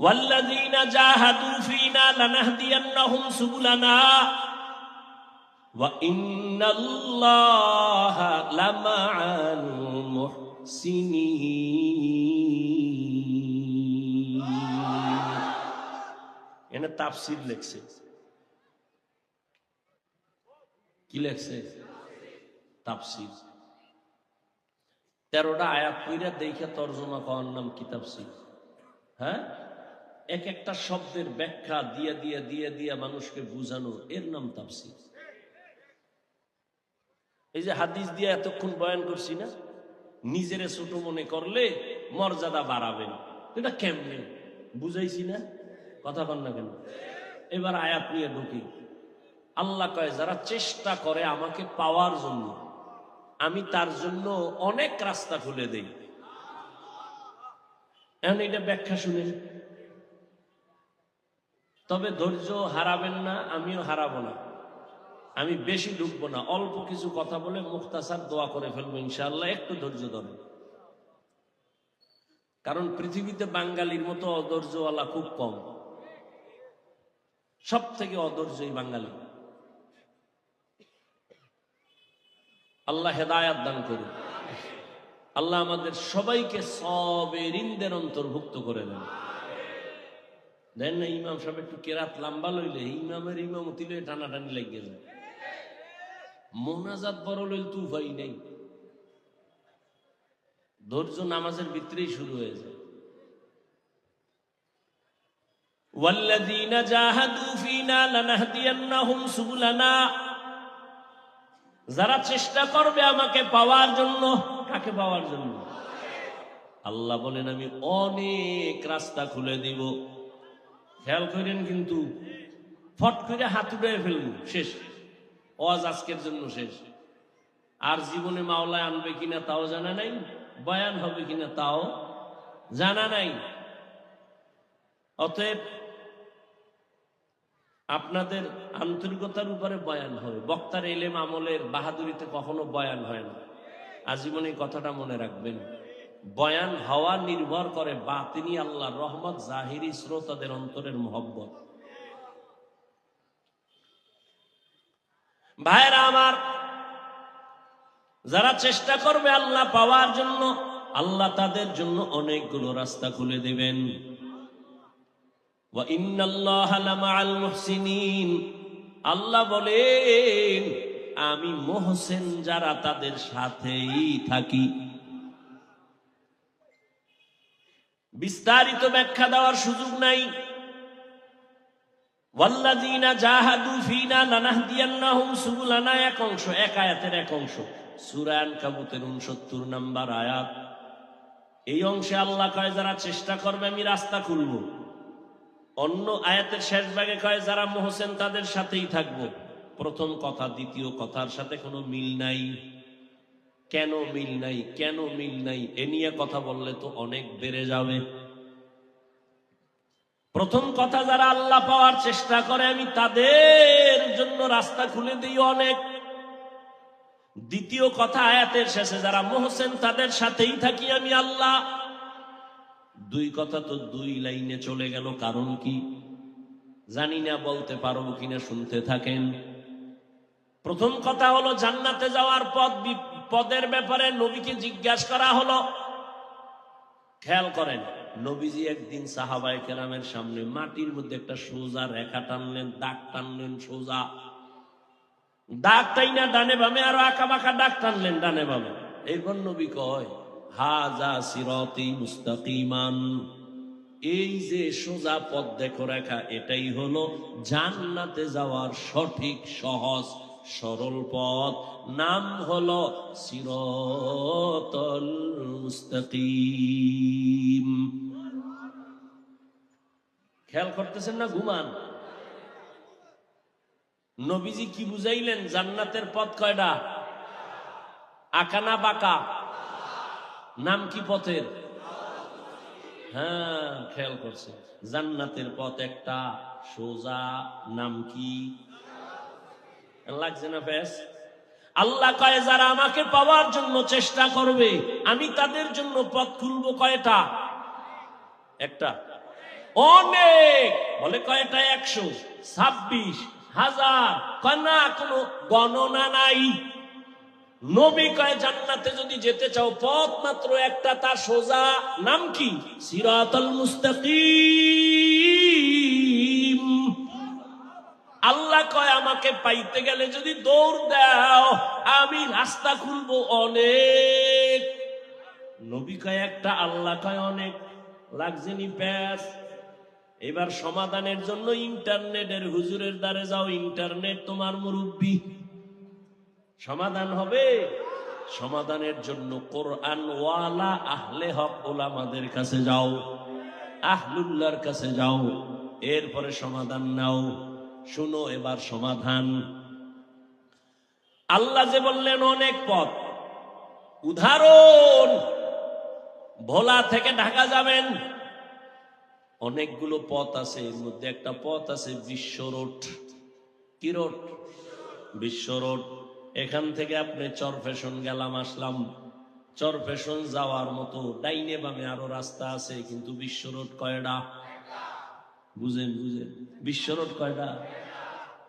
والذين جاهدوا فينا لنهدينهم سبلنا وإن الله لمع المحسنين এনে তাফসির লেখছে কি লেখছে তাফসির তেরোটা আয়াত কইরা দেখে তর্জমা করার নাম কি তাফসির হ্যাঁ এক একটা শব্দের ব্যাখ্যা দিয়ে দিয়ে দিয়ে দিয়ে মানুষকে বুঝানো এর নাম তাফসির। এই যে হাদিস দিয়ে এতক্ষণ বয়ান করছি না? নিজেরে ছোট মনে করলে মর্যাদা বাড়াবেন এটা কেমনে? বুঝাইছি না? কথা কন না কেন? এবার আয়াত নিয়ে ঢুকি। আল্লাহ কয়, যারা চেষ্টা করে আমাকে পাওয়ার জন্য, আমি তার জন্য অনেক রাস্তা খুলে দেই। এখন এটা ব্যাখ্যা শুনেন। তবে ধৈর্য হারাবেন না, আমিও হারাবো না। আমি বেশি ঢুকবো না। অল্প কিছু কথা বলে মুক্তাসার দোয়া করে ফেলব, ইনশাআল্লাহ। একটু ধৈর্য ধরেন। কারণ পৃথিবীতে বাঙালির মতো অধৈর্যওয়ালা খুব কম। সব থেকে অধৈর্যই বাঙালি। আল্লাহ হেদায়াত দান করুন। আল্লাহ আমাদের সবাইকে সবের ইন্দের অন্তর্ভুক্ত করে দেন। দেন না ইমাম সাহেব একটু কেরাত লম্বা লইলে ইমামের ইমামতি লইলে টানাটানি লাগিয়ে যায় মোনাজাত বড় লইল তু ভাই নেই ধৈর্য নামাজের ভিতরেই শুরু হয়ে যায় والذين جاهدوا فينا لنهدينهم سبلنا যারা চেষ্টা করবে আমাকে পাওয়ার জন্য কাকে পাওয়ার জন্য আল্লাহ বলেন আমি অনেক রাস্তা খুলে দিব খেয়াল করেন কিন্তু ফট করে হাত উড়ে ফেলব, শেষ। অজ আজকের জন্য শেষ। আর জীবনে মাওলায় আনবে কিনা তাও জানা নাই, বয়ান হবে কিনা তাও জানা নাই। অতএব আপনাদের আন্তরিকতার উপরে বয়ান হবে। বক্তার এলেম আমলের বাহাদুরিতে কখনো বয়ান হয় না। আজীবন এই কথাটা মনে রাখবেন। বয়ান হওয়া নির্ভর করে বাতিনি আল্লাহ রহমত, জাহিরি শ্রোতাদের অন্তরের মোহব্বত। ভাইরা আমার, যারা চেষ্টা করবে আল্লাহ পাওয়ার জন্য, আল্লাহ তাদের জন্য অনেকগুলো রাস্তা খুলে দেবেন। আল্লাহ বলেন, আমি মোহসেন যারা তাদের সাথেই থাকি। বিস্তারিত ব্যাখ্যা দেওয়ার সুযোগ নাই। ওয়াল্লাযীনা জাহাদু এক অংশ এক অংশ। 69 নাম্বার আয়াত। এই অংশে কয়, যারা চেষ্টা করবে, আমি রাস্তা খুলবো। অন্য আয়াতের কয়, যারা মোহসেন তাদের সাথেই থাকব। প্রথম কথা, দ্বিতীয় কথার সাথে কোনো মিল নাই। কেন মিল নাই, কেন মিল নাই, এ নিয়ে কথা বললে তো অনেক বেড়ে যাবে। প্রথম কথা যারা আল্লাহ পাওয়ার চেষ্টা করে, আমি তাদের জন্য রাস্তা খুলে দিই অনেক। দ্বিতীয় কথা আয়াতের শেষে, যারা মোহসেন তাদের সাথেই থাকি আমি আল্লাহ। দুই কথা তো দুই লাইনে চলে গেল, কারণ কি? জানি না, বলতে পারব কিনা, শুনতে থাকেন। প্রথম কথা হলো, জান্নাতে যাওয়ার পথ পদের ব্যাপারে নবীকে জিজ্ঞাসা করা হলো। খেয়াল করেন, নবীজি একদিন সাহাবাই কেরামের সামনে মাটির মধ্যে একটা সোজা রেখা টানলেন, দাগ টানলেন সোজা। দাগ টাই না ডানে বামে আরও আঁকা বাঁকা দাগ টানলেন ডানে বামে। এরপর নবী কয়, হাজা সিরতি মুস্তাকিমান। এই যে সোজা পথ দেখো রেখা, এটাই হলো জান্নাতে যাওয়ার সঠিক সহজ সরল পথ, নাম হলো সিরতল খেয়াল করতেছেন না ঘুমান? নবীজি কি বুঝাইলেন? জান্নাতের পথ কয়টা? আকানা বাঁকা? নাম কি পথের? হ্যাঁ খেয়াল করছে জান্নাতের পথ একটা, সোজা, নাম কি? লাগছে না ব্যাস আল্লাহ কয়, যারা আমাকে পাওয়ার জন্য চেষ্টা করবে, আমি তাদের জন্য পথ খুলবো কয়টা? একটা। অনেক। বলে কয়টা? একশো। ছাব্বিশ। হাজার। কয়, না, কোনো গণনা নাই। নবী কয়, জান্নাতে যদি যেতে চাও, পথ মাত্র একটা তার সোজা। নাম কি? সিরাতাল মুস্তাকিম। আল্লাহ কয়, আমাকে পাইতে গেলে যদি দৌড় দাও, আমি রাস্তা খুলবো অনেক। নবী কয়, একটা আল্লাহ কয় অনেক। লাগছেনি প্যাস এবার সমাধানের জন্য ইন্টারনেটের হুজুরের দ্বারে যাও, ইন্টারনেট তোমার মুরব্বী। সমাধান হবে? সমাধানের জন্য কোরআন ওয়ালা আহলে হক ওলামাদের কাছে যাও, আহলুল্লাহর কাছে যাও, এরপরে সমাধান নাও। শুনো এবার সমাধান। আল্লাহ যে বললেন, অনেক পথ। উদাহরণ, ভোলা থেকে ঢাকা যাবেন। অনেকগুলো পথ আছে, এর মধ্যে একটা পথ আছে বিশ্ব রোড। কি রোড? বিশ্ব রোড। এখান থেকে আপনি চর ফ্যাশন গেলাম, আসলাম। চর ফ্যাশন যাওয়ার মতো ডাইনে বামে আরও রাস্তা আছে, কিন্তু বিশ্ব রোড কয়টা বুঝেন বুঝেন। বিশ্ব রোড কয়টা?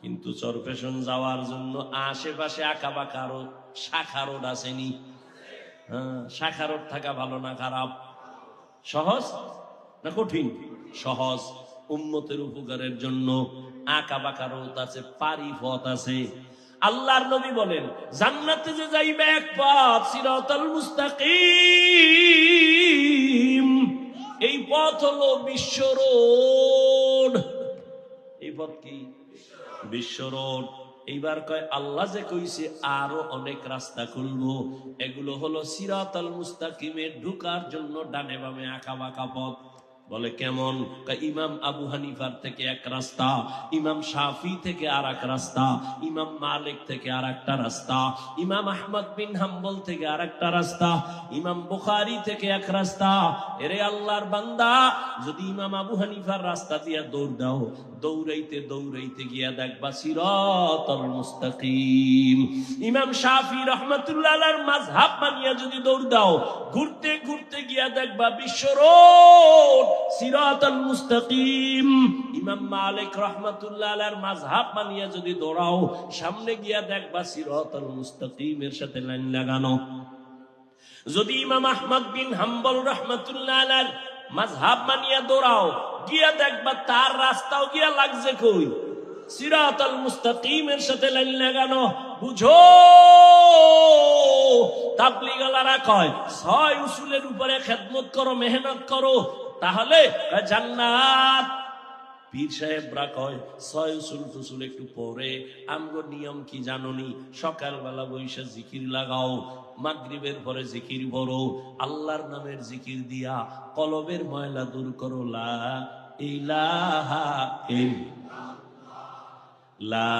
কিন্তু চর ফ্যাশন যাওয়ার জন্য আশেপাশে আঁকা বাঁকা আরও শাখা রোড আসেনি। হ্যাঁ শাখা রোড থাকা ভালো না, খারাপ। সহজ না কঠিন? সহজ। উম্মতের উপকারের জন্য আঁকা বাঁকা রোদ আছে পারি পথ আছে। আল্লাহর নবী বলেন, জান্নাতে যে যাইবে এক পথ, সিরাতাল মুস্তাকিম। পথ হলো বিশ্ব রোড এই পথ কি? বিশ্ব রোড এইবার কয়, আল্লাহ যে কইছে, আরও অনেক রাস্তা খুলবো। এগুলো হলো সিরাতাল মুস্তাকিমে ঢুকার জন্য ডানে বামে আঁকা বাঁকা পথ। বলে, কেমন? ইমাম আবু হানিফার থেকে এক রাস্তা, ইমাম শাফি থেকে আর এক রাস্তা, ইমাম মালিক থেকে আর একটা রাস্তা, ইমাম আহমদ বিন হাম্বল থেকে আর একটা রাস্তা, ইমাম বুখারি থেকে এক রাস্তা। এরে আল্লাহর বান্দা, যদি ইমাম আবু হানিফার রাস্তা দিয়া দৌড় দাও দৌড়াইতে দৌড়াইতে গিয়া দেখবা সিরাতাল মুস্তাকিম। ইমাম শাফি রহমাতুল্লাহ আলার মাযহাব মানিয়া যদি দৌড় দাও, ঘুরতে ঘুরতে গিয়া দেখবা বিশ্ব রোড, সিরাতাল মুস্তাকিম। ইমাম মালিক রহমাতুল্লাহ মাযহাব মানিয়া যদি দৌড়াও, সামনে গিয়া দেখবা সিরাতাল মুস্তাকিমের সাথে লাইন লাগানো। যদি ইমাম আহমদ বিন হাম্বল রহমতুল্লাহ মাঝহাব মানিয়া দৌড়াও গিয়া দেখবা তার রাস্তাও গিয়া লাগছে কই? সিরাতাল মুস্তাকিমের সাথে লাইন লাগানো, বুঝো? কয়, ছয় উসুলের উপরে খেদমত করো, মেহনত করো, তাহলে জান্নাত। পীর সাহেবরা কয়, ছয় উসুল টুসুল একটু পরে, আমগো নিয়ম কি জাননি? সকালবেলা বৈশা জিকির লাগাও মাগরিবের পরে জিকির বড় আল্লাহর নামের জিকির দিয়া কলবের ময়লা দূর করো, লা ইলাহা লা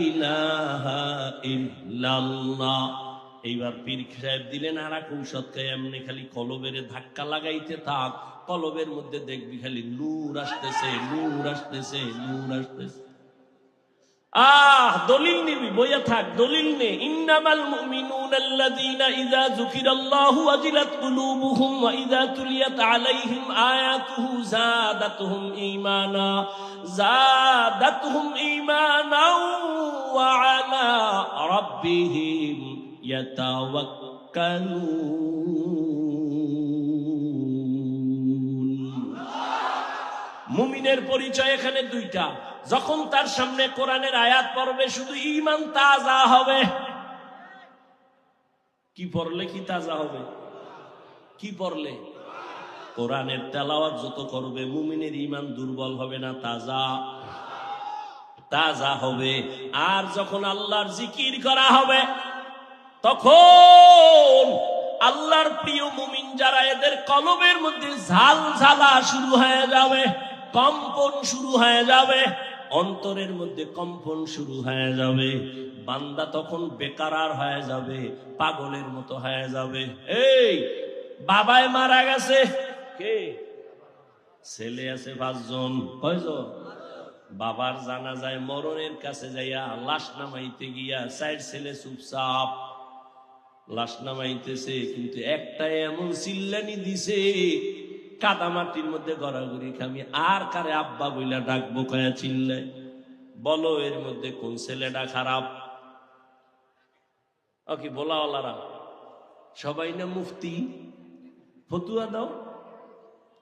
ইলাহা এইবার পীর সাহেব দিলেন, আর এক এমনি খালি কলবের ধাক্কা লাগাইতে থাক, কলবের মধ্যে দেখবি খালি নূর আসতেছে নূর আসতেছে নূর আসতেছে। আহ, দলিল নিবি বইয়া থাক, দলিল নে ইন্নামাল মুমিনুন আল্লাযীনা ইযা যুকিরাল্লাহু ওয়াজিলাত কুলুবুহুম ওয়া ইযা তুলিয়াত আলাইহিম আয়াতুহু যাদাতুহুম ঈমানা। যাদাতুহুম ঈমানা ওয়া আলা রাব্বিহিম ইয়াতাওয়াক্কালুন। মুমিনের পরিচয় এখানে দুইটা। যখন তার সামনে কোরআনের আয়াত পড়বে, শুধু ইমান তাজা হবে। কি পড়লে কি তাজা হবে? কি পড়লে? কোরআনের তেলাওয়াত যত করবে, মুমিনের ইমান দুর্বল হবে না, তাজা। তাজা হবে। আর যখন আল্লাহর জিকির করা হবে, তখন আল্লাহর প্রিয় মুমিন যারা, এদের কলমের মধ্যে ঝাল ঝালা শুরু হয়ে যাবে, কম্পন শুরু হয়ে যাবে। অন্তরের মধ্যে কম্পন শুরু হয়ে যাবে। বান্দা তখন বেকারার হয়ে যাবে, পাগলের মতো হয়ে যাবে। এই বাবায় মারা গেছে। কে? ছেলে আছে পাঁচজন। কয়জন? বাবার জানা যায় মরণের কাছে যাইয়া লাশ নামাইতে গিয়া সাইড ছেলে চুপচাপ লাশ নামাইতেছে, কিন্তু একটা এমন চিল্লানি দিছে কাদা মাটির মধ্যে গড়াগড়ি খামি। আর কারে আব্বা বইলা ডাকবো কয়া চিল্লায় বলো এর মধ্যে কোন ছেলেটা খারাপ? ও কি বলাওয়ালারা? সবাই না মুফতি? ফতুয়া দাও।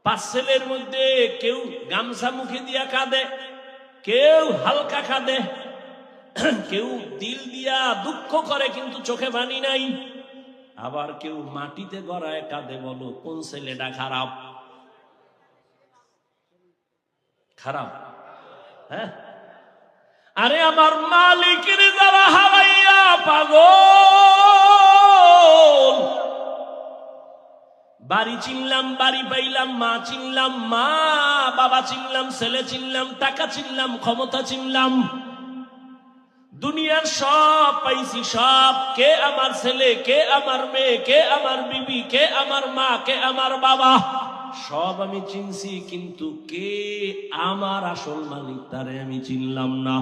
পাঁচ ছেলের মধ্যে কেউ গামছা মুখে দিয়া কাঁদে, কেউ হালকা কাঁদে, কেউ দিল দিয়া দুঃখ করে কিন্তু চোখে পানি নাই। আবার কেউ মাটিতে গড়ায় কাঁদে, বলো কোন ছেলেটা খারাপ? খারাপ হ্যাঁ? আরে আমার মালিকের যারা হারাইয়া পাগল। বাড়ি চিনলাম, বাড়ি পাইলাম, মা চিনলাম, মা, বাবা চিনলাম, ছেলে চিনলাম, টাকা চিনলাম, ক্ষমতা চিনলাম। দুনিয়ার সব পাইছি, সব। কে আমার ছেলে, কে আমার মেয়ে, কে আমার বিবি, কে আমার মা, কে আমার বাবা। সব আমি চিনছি, কিন্তু কে আমার আসল মালিক তারে আমি চিনলাম না।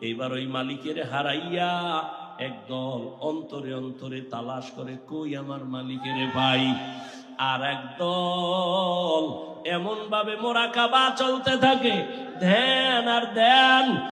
এবার ওই মালিকের হারাইয়া একদল অন্তরে অন্তরে তালাশ করে, কই আমার মালিকের ভাই? আর একদল এমন ভাবে মোরাকাবা চলতে থাকে, ধ্যান আর ধ্যান